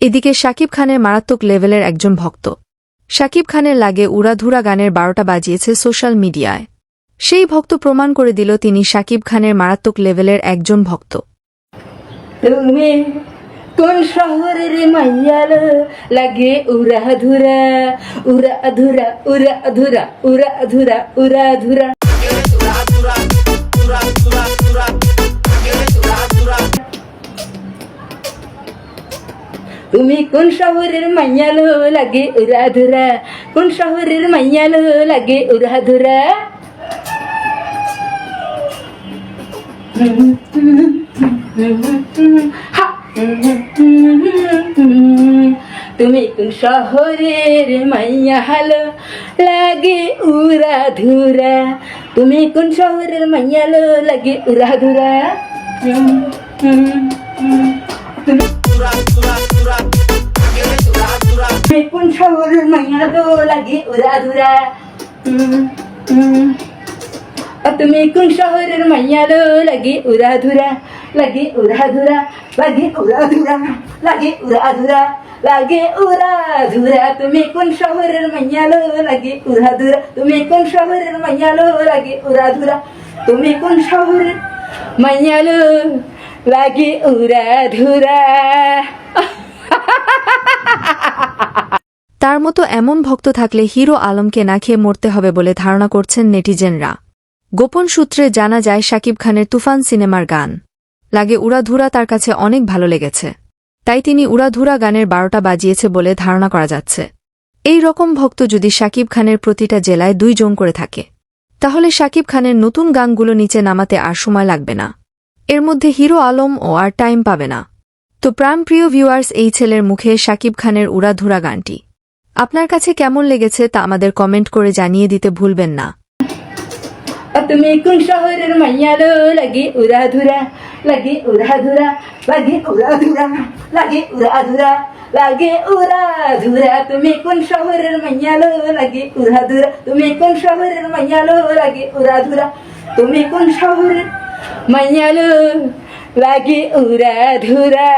এদিকে শাকিব খানের মারাত্মক লেভেলের একজন ভক্ত। শাকিব খানের লাগে উড়াধুরা গানের বারোটা বাজিয়েছে সোশ্যাল মিডিয়ায়। সেই ভক্ত প্রমাণ করে দিল তিনি শাকিব খানের মারাত্মক লেভেলের একজন ভক্ত। তুমি কোন শহরের মাইয়াল? লাগে উরা ধুরা উরা ধুরা উরা তুমি কোন শহরের মাইয়াল লাগে উরা ধুরা কোন শহরের মাইয়াল লাগে উরা ধুরা তুমি কোন শহরের মাইয়া হালো লাগে উরা ধুরা তুমি কোন শহরের মাইয়া লো লাগে উরা কোন শহরের মাইয়া লাগে উরা ধুরা। তুমি কোন শহরের মাইয়ালো লাগে উড়া ধুরা, লাগে উড়া ধুরা, লাগে উড়া ধুরা, লাগে উড়া ধুরা তুমি কোন শহরের মাইয়ালো লাগে উড়া ধুরা তুমি কোন শহরের মাইয়ালো লাগে উড়া ধুরা। তুমি কোন শহরের মাইয়ালো লাগে উড়া ধুরা। তার মতো এমন ভক্ত থাকলে হিরো আলমকে না খেয়ে মরতে হবে বলে ধারণা করছেন নেটিজেনরা। গোপন সূত্রে জানা যায়, শাকিব খানের তুফান সিনেমার গান। লাগে উড়াধুরা তার কাছে অনেক ভালো লেগেছে। তাই তিনি উড়াধুরা গানের বারোটা বাজিয়েছে বলে ধারণা করা যাচ্ছে। এই রকম ভক্ত যদি শাকিব খানের প্রতিটা জেলায় দুই জন করে থাকে, তাহলে শাকিব খানের নতুন গানগুলো নিচে নামাতে আর সময় লাগবে না। এর মধ্যে হিরো আলম ও আর টাইম পাবে না। তো প্রাণপ্রিয় ভিউয়ার্স, এই ছেলের মুখে শাকিব খানের উড়াধুরা গানটি। আপনার কাছে কেমন লেগেছে তা আমাদের কমেন্ট করে জানিয়ে দিতে ভুলবেন না। তুমি কোন শহরের মাইয়ালো? লাগে উড়া ধুরা লাগে উড়া ধুরা লাগে উড়া ধুরা লাগে উড়া ধুরা লাগে উড়া ধুরা তুমি কোন শহরের মাইয়ালো? লাগে উড়া ধুরা তুমি কোন শহরের মাইয়ালো? লাগে উড়া ধুরা তুমি কোন শহরের മഞ്ഞള് ലാഗി ഉരാധുരാ